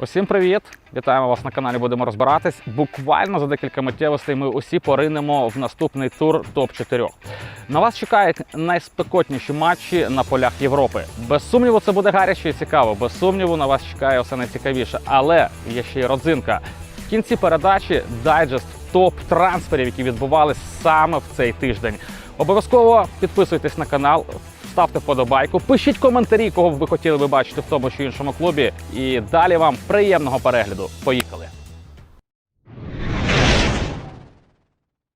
Усім привіт! Вітаємо вас на каналі. Будемо розбиратись. Буквально за декілька миттєвостей ми усі поринемо в наступний тур топ 4 На вас чекають найспекотніші матчі на полях Європи. Без сумніву, це буде гаряче і цікаво. Без сумніву, на вас чекає все найцікавіше. Але є ще й родзинка. В кінці передачі дайджест топ трансферів, які відбувались саме в цей тиждень. Обов'язково підписуйтесь на канал, ставте вподобайку, пишіть коментарі, кого б ви хотіли би бачити в тому чи іншому клубі. І далі вам приємного перегляду. Поїхали!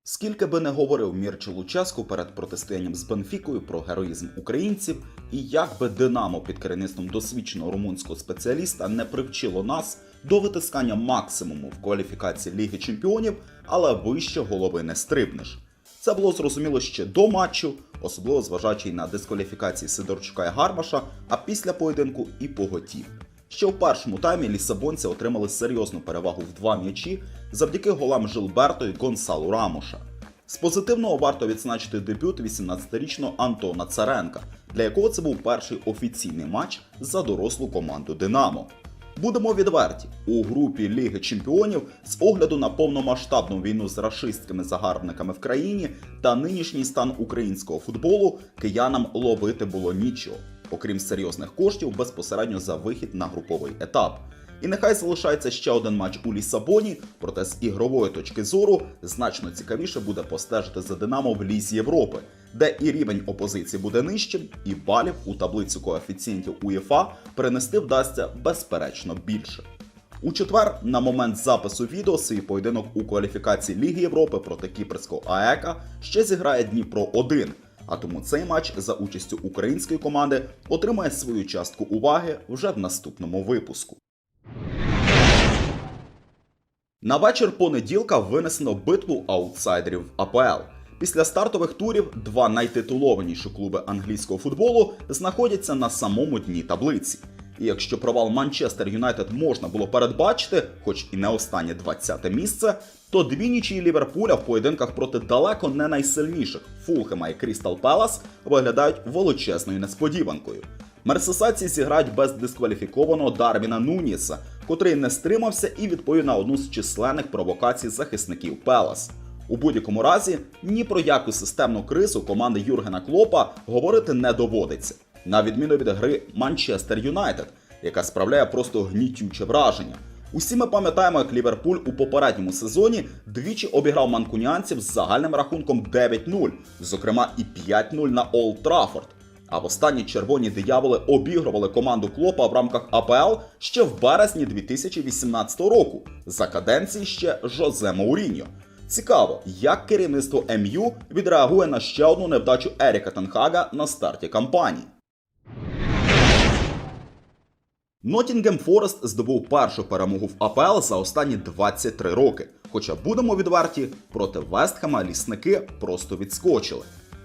Скільки би не говорив Мірчо Луческу перед протистоянням з Бенфікою про героїзм українців, і як би Динамо під керівництвом досвідченого румунського спеціаліста не привчило нас до витискання максимуму в кваліфікації Ліги Чемпіонів, але вище голови не стрибнеш. Це було зрозуміло ще до матчу, особливо зважаючи на дискваліфікації Сидорчука і Гармаша, а після поєдинку і поготів. Ще в першому таймі лісабонці отримали серйозну перевагу в два м'ячі завдяки голам Жилберто і Гонсалу Рамоша. З позитивного варто відзначити дебют 18-річного Антона Царенка, для якого це був перший офіційний матч за дорослу команду Динамо. Будемо відверті, у групі Ліги Чемпіонів з огляду на повномасштабну війну з рашистськими загарбниками в країні та нинішній стан українського футболу киянам ловити було нічого, окрім серйозних коштів безпосередньо за вихід на груповий етап. І нехай залишається ще один матч у Лісабоні, проте з ігрової точки зору значно цікавіше буде постежити за Динамо в Лізі Європи, де і рівень опозиції буде нижчим, і балів у таблицю коефіцієнтів УЄФА перенести вдасться безперечно більше. У четвер, на момент запису відео, свій поєдинок у кваліфікації Ліги Європи проти кіпрського АЕКа ще зіграє Дніпро 1 а тому цей матч за участю української команди отримає свою частку уваги вже в наступному випуску. На вечір понеділка винесено битву аутсайдерів АПЛ. Після стартових турів два найтитулованіші клуби англійського футболу знаходяться на самому дні таблиці. І якщо провал Манчестер Юнайтед можна було передбачити, хоч і не останнє 20-те місце, то дві нічії Ліверпуля в поєдинках проти далеко не найсильніших Фулхема і Крістал Пелас виглядають величезною несподіванкою. Мерсесайці зіграють без дискваліфікованого Дарвіна Нуніса, котрий не стримався і відповів на одну з численних провокацій захисників Пелас. У будь-якому разі ні про яку системну кризу команди Юргена Клопа говорити не доводиться, на відміну від гри Манчестер Юнайтед, яка справляє просто гнітюче враження. Усі ми пам'ятаємо, як Ліверпуль у попередньому сезоні двічі обіграв манкуніанців з загальним рахунком 9-0, зокрема і 5-0 на Олд Траффорд. А в останні червоні дияволи обігрували команду Клопа в рамках АПЛ ще в березні 2018 року за каденції ще Жозе Мауріньо. Цікаво, як керівництво МЮ відреагує на ще одну невдачу Еріка Тенхага на старті кампанії. Ноттінгем Форест здобув першу перемогу в АПЛ за останні 23 роки. Хоча будемо відверті, проти Вестхема лісники просто відскочили.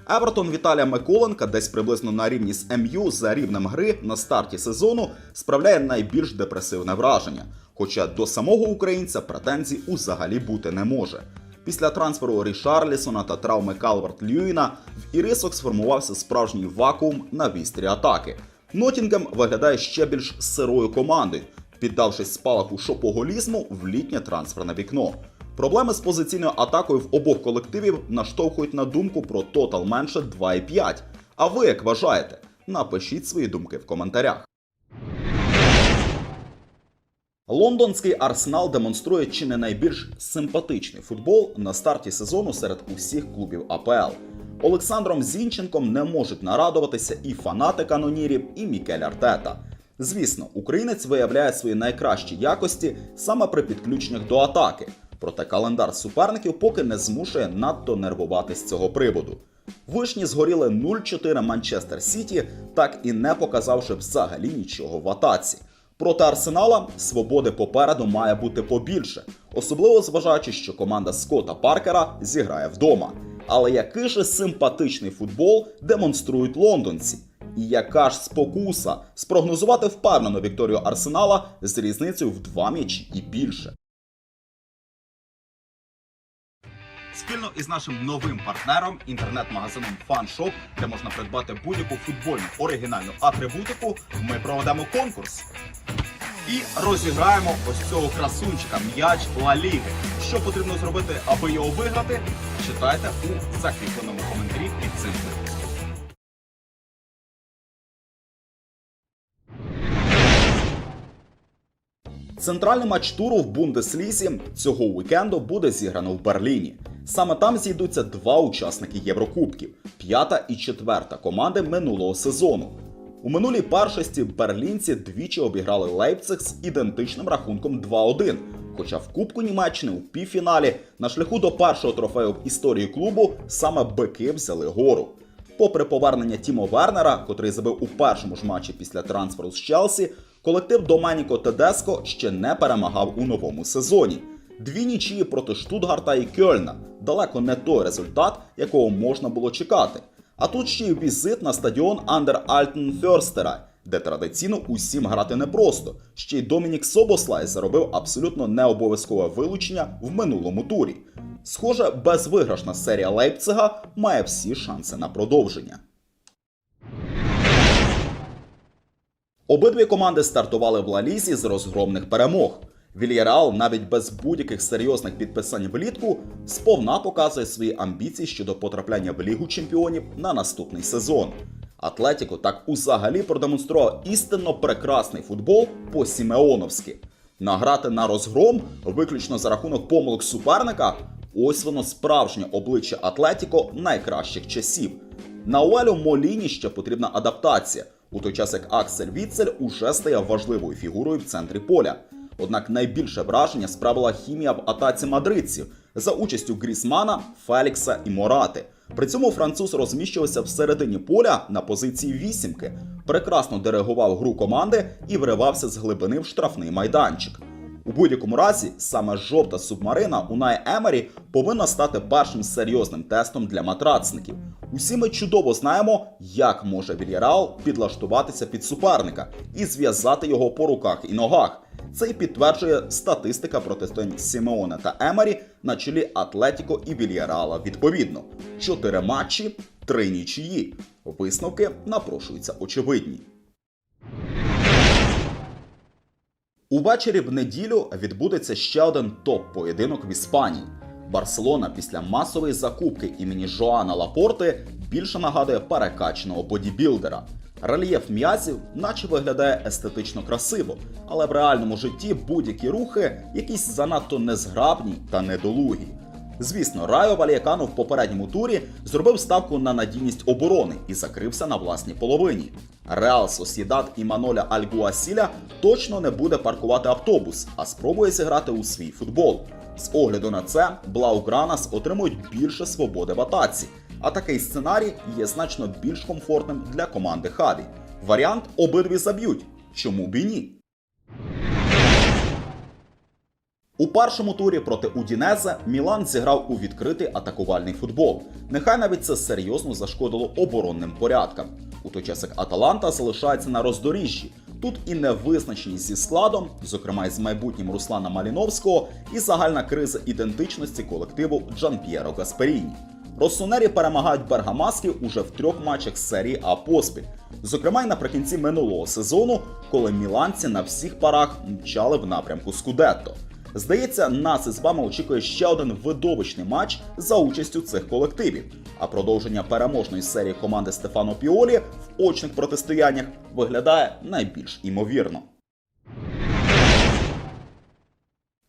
Евертон Віталія Миколенка десь приблизно на рівні з МЮ за рівнем гри на старті сезону справляє найбільш депресивне враження. Хоча до самого українця претензій узагалі бути не може. Після трансферу Рішарлісона та травми Калверт Льюіна в Ірисок сформувався справжній вакуум на вістрі атаки. Ноттінгем виглядає ще більш сирою командою, піддавшись спалаху шопоголізму в літнє трансферне вікно. Проблеми з позиційною атакою в обох колективів наштовхують на думку про тотал менше 2,5. А ви як вважаєте? Напишіть свої думки в коментарях. Лондонський арсенал демонструє чи не найбільш симпатичний футбол на старті сезону серед усіх клубів АПЛ. Олександром Зінченком не можуть нарадуватися і фанати канонірів, і Мікель Артета. Звісно, українець виявляє свої найкращі якості саме при підключеннях до атаки. Проте календар суперників поки не змушує надто нервувати з цього приводу. Вишні згоріли 0-4 Манчестер Сіті, так і не показавши взагалі нічого в атаці. Проти Арсенала свободи попереду має бути побільше, особливо зважаючи, що команда Скотта Паркера зіграє вдома. Але який же симпатичний футбол демонструють лондонці? І яка ж спокуса спрогнозувати впевнену вікторію Арсенала з різницею в два м'ячі і більше. Спільно із нашим новим партнером, інтернет-магазином FunShop, де можна придбати будь-яку футбольну оригінальну атрибутику, ми проведемо конкурс. і розіграємо ось цього красунчика м'яч Ла Ліги. Що потрібно зробити, аби його виграти? Читайте у закріпленому коментарі під цим Центральний матч туру в Бундеслізі цього уікенду буде зіграно в Берліні. Саме там зійдуться два учасники Єврокубків п'ята і четверта команди минулого сезону. У минулій першості берлінці двічі обіграли Лейпциг з ідентичним рахунком 2-1. Хоча в Кубку Німеччини у півфіналі на шляху до першого трофею в історії клубу саме бики взяли гору. Попри повернення Тімо Вернера, котрий забив у першому ж матчі після трансферу з Челсі, колектив Доменіко Тедеско ще не перемагав у новому сезоні. Дві нічії проти Штутгарта і Кьольна далеко не той результат, якого можна було чекати. А тут ще й візит на стадіон Андер Альтен Фьорстера, де традиційно усім грати непросто. Ще й Домінік Собослай заробив абсолютно необов'язкове вилучення в минулому турі. Схоже, безвиграшна серія Лейпцига має всі шанси на продовження. Обидві команди стартували в Лалізі з розгромних перемог. Вільяреал навіть без будь-яких серйозних підписань влітку сповна показує свої амбіції щодо потрапляння в Лігу чемпіонів на наступний сезон. Атлетіко так узагалі продемонстрував істинно прекрасний футбол по Сімеоновськи. Награти на розгром виключно за рахунок помилок суперника ось воно справжнє обличчя Атлетіко найкращих часів. На Уелю Моліні ще потрібна адаптація, у той час як Аксель Віцель уже стає важливою фігурою в центрі поля. Однак найбільше враження справила хімія в атаці мадридців за участю Грісмана, Фелікса і Морати. При цьому француз розміщувався всередині поля на позиції вісімки, прекрасно диригував гру команди і вривався з глибини в штрафний майданчик. У будь-якому разі, саме жовта субмарина Унай Емері повинна стати першим серйозним тестом для матрацників. Усі ми чудово знаємо, як може Вільяреал підлаштуватися під суперника і зв'язати його по руках і ногах. Це й підтверджує статистика протистоянь Сімеона та Емері на чолі Атлетіко і Вільяреала відповідно. Чотири матчі, три нічиї. Висновки напрошуються очевидні. Увечері в неділю відбудеться ще один топ-поєдинок в Іспанії. Барселона після масової закупки імені Жоана Лапорти більше нагадує перекачаного бодібілдера. Рельєф м'язів, наче виглядає естетично красиво, але в реальному житті будь-які рухи якісь занадто незграбні та недолугі. Звісно, Райо Вальякано в попередньому турі зробив ставку на надійність оборони і закрився на власній половині. Реал Сосідат і Маноля Альгуасіля точно не буде паркувати автобус, а спробує зіграти у свій футбол. З огляду на це Блаугранас отримують більше свободи в атаці, а такий сценарій є значно більш комфортним для команди Хаві. Варіант обидві заб'ють. Чому б і ні? У першому турі проти Удінезе Мілан зіграв у відкритий атакувальний футбол. Нехай навіть це серйозно зашкодило оборонним порядкам. У той час як Аталанта залишається на роздоріжжі. Тут і невизначеність зі складом, зокрема із майбутнім Руслана Маліновського, і загальна криза ідентичності колективу Джанп'єро Гасперіні. Росонері перемагають бергамасків уже в трьох матчах серії А поспіль. Зокрема, й наприкінці минулого сезону, коли міланці на всіх парах мчали в напрямку Скудетто. Здається, нас із вами очікує ще один видовищний матч за участю цих колективів. А продовження переможної серії команди Стефано Піолі в очних протистояннях виглядає найбільш імовірно.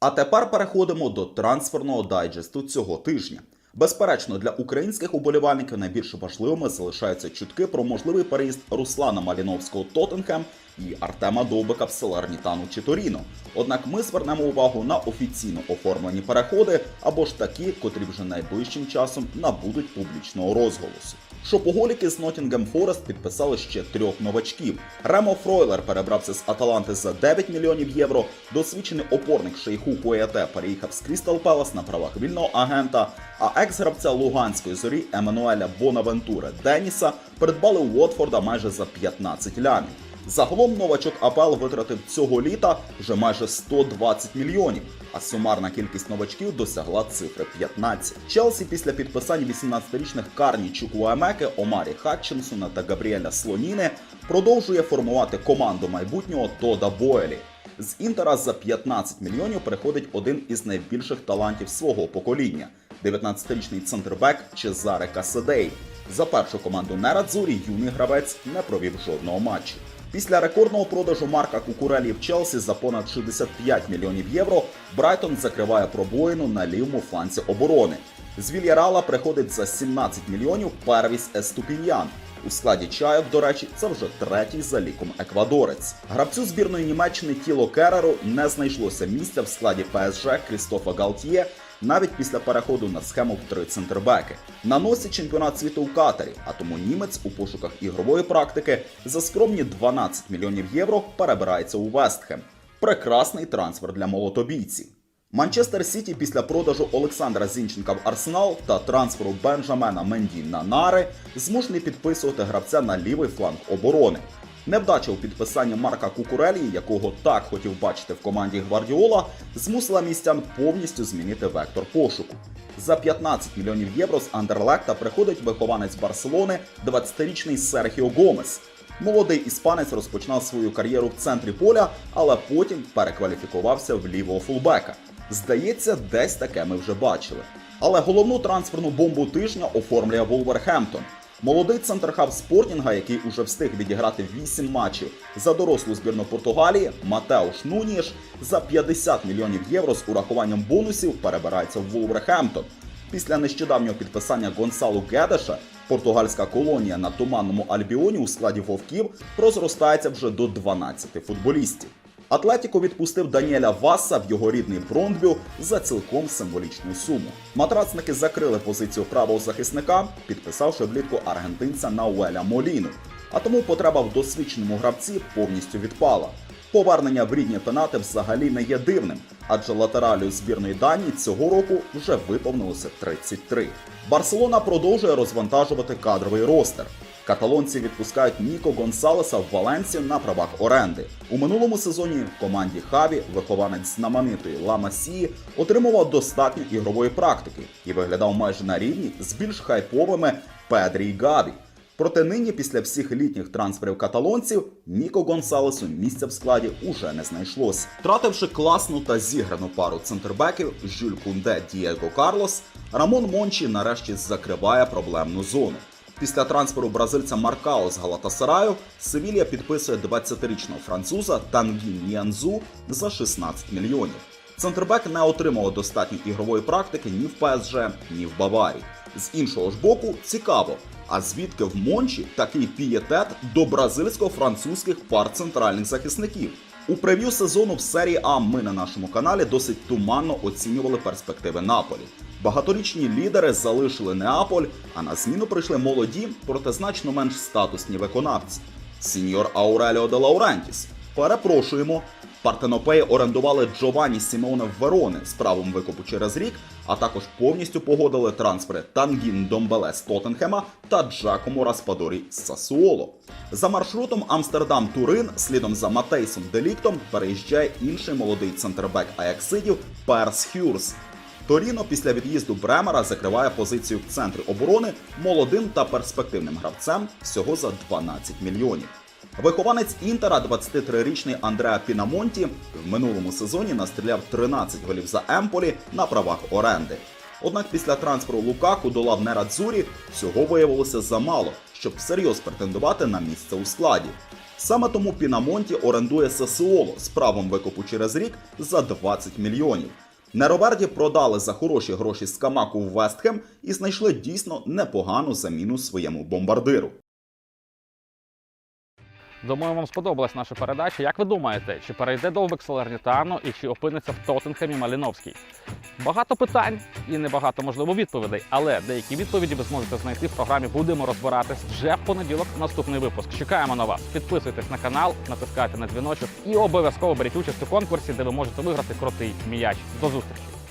А тепер переходимо до трансферного дайджесту цього тижня. Безперечно, для українських уболівальників найбільш важливими залишаються чутки про можливий переїзд Руслана Маліновського Тоттенхем і Артема Довбика в Селернітану чи Торіно. Однак ми звернемо увагу на офіційно оформлені переходи або ж такі, котрі вже найближчим часом набудуть публічного розголосу. Шопоголіки з Ноттінгем Форест підписали ще трьох новачків. Ремо Фройлер перебрався з Аталанти за 9 мільйонів євро. Досвідчений опорник Шейху Куете переїхав з Крістал Пелас на правах вільного агента. А екс-гравця Луганської зорі Еммануеля Бонавентуре Деніса придбали у Уотфорда майже за 15 лямів. Загалом новачок АПЛ витратив цього літа вже майже 120 мільйонів, а сумарна кількість новачків досягла цифри 15. Челсі після підписання 18-річних Карні Чукуамеки, Омарі Хатчинсона та Габріеля Слоніни продовжує формувати команду майбутнього Тода Боелі. з інтера за 15 мільйонів переходить один із найбільших талантів свого покоління 19-річний центрбек Чезаре Касадей. За першу команду Нерадзурі юний гравець не провів жодного матчу. Після рекордного продажу Марка Кукурелі в Челсі за понад 65 мільйонів євро Брайтон закриває пробоїну на лівому фланці оборони. З Вільярала приходить за 17 мільйонів Первіс Еступіньян. У складі Чаєв, до речі, це вже третій за ліком еквадорець. Гравцю збірної Німеччини Тіло Кереру не знайшлося місця в складі ПСЖ Крістофа Галтьє навіть після переходу на схему в три центрбеки. На носі чемпіонат світу у Катарі, а тому німець у пошуках ігрової практики за скромні 12 мільйонів євро перебирається у Вестхем. Прекрасний трансфер для молотобійців. Манчестер Сіті після продажу Олександра Зінченка в Арсенал та трансферу Бенджамена Менді на Нари змушений підписувати гравця на лівий фланг оборони. Невдача у підписанні Марка Кукурелі, якого так хотів бачити в команді Гвардіола, змусила містян повністю змінити вектор пошуку. За 15 мільйонів євро з Андерлекта приходить вихованець Барселони 20-річний Серхіо Гомес. Молодий іспанець розпочинав свою кар'єру в центрі поля, але потім перекваліфікувався в лівого фулбека. Здається, десь таке ми вже бачили. Але головну трансферну бомбу тижня оформлює Волверхемптон. Молодий центрхав Спортінга, який уже встиг відіграти 8 матчів за дорослу збірну Португалії, Матеуш Нуніш за 50 мільйонів євро з урахуванням бонусів перебирається в Волверхемптон. Після нещодавнього підписання Гонсалу Гедеша португальська колонія на туманному Альбіоні у складі вовків розростається вже до 12 футболістів. Атлетіко відпустив Даніеля Васа в його рідний Брондбю за цілком символічну суму. Матрацники закрили позицію правого захисника, підписавши влітку аргентинця Науеля Моліну. А тому потреба в досвідченому гравці повністю відпала. Повернення в рідні пенати взагалі не є дивним, адже латералю збірної Данії цього року вже виповнилося 33. Барселона продовжує розвантажувати кадровий ростер. Каталонці відпускають Ніко Гонсалеса в Валенсію на правах оренди. У минулому сезоні в команді Хаві вихованець знаменитої Ла Масії отримував достатньо ігрової практики і виглядав майже на рівні з більш хайповими Педрі й Гаві. Проте нині, після всіх літніх трансферів каталонців, Ніко Гонсалесу місця в складі уже не знайшлось. Втративши класну та зіграну пару центрбеків Жюль Кунде Дієго Карлос, Рамон Мончі нарешті закриває проблемну зону. Після трансферу бразильця Маркао з Галатасараю Севілія підписує 20-річного француза Тангін Ніанзу за 16 мільйонів. Центрбек не отримав достатньо ігрової практики ні в ПСЖ, ні в Баварії. З іншого ж боку, цікаво, а звідки в Мончі такий пієтет до бразильсько-французьких пар центральних захисників? У прев'ю сезону в серії А ми на нашому каналі досить туманно оцінювали перспективи Наполі. Багаторічні лідери залишили Неаполь, а на зміну прийшли молоді, проте значно менш статусні виконавці. Сіньор Ауреліо де Лаурентіс. Перепрошуємо. Партенопеї орендували Джованні Сімеоне Верони з правом викупу через рік, а також повністю погодили трансфери Тангін Домбеле з Тоттенхема та Джакомо Распадорі з Сасуоло. За маршрутом Амстердам-Турин слідом за Матейсом Деліктом переїжджає інший молодий центрбек Аяксидів Перс Хюрс. Торіно після від'їзду Бремера закриває позицію в центрі оборони молодим та перспективним гравцем всього за 12 мільйонів. Вихованець Інтера, 23-річний Андреа Пінамонті, в минулому сезоні настріляв 13 голів за Емполі на правах оренди. Однак після трансферу Лукаку до лав Нерадзурі всього виявилося замало, щоб всерйоз претендувати на місце у складі. Саме тому Пінамонті орендує Сасуоло з правом викупу через рік за 20 мільйонів. Нероверді продали за хороші гроші Скамаку в Вестхем і знайшли дійсно непогану заміну своєму бомбардиру. Думаю, вам сподобалась наша передача. Як ви думаєте, чи перейде Довбик Салернітану і чи опиниться в Тоттенхемі Маліновський? Багато питань і небагато можливо відповідей, але деякі відповіді ви зможете знайти в програмі. Будемо розбиратись вже в понеділок. Наступний випуск. Чекаємо на вас. Підписуйтесь на канал, натискайте на дзвіночок і обов'язково беріть участь у конкурсі, де ви можете виграти крутий м'яч. До зустрічі!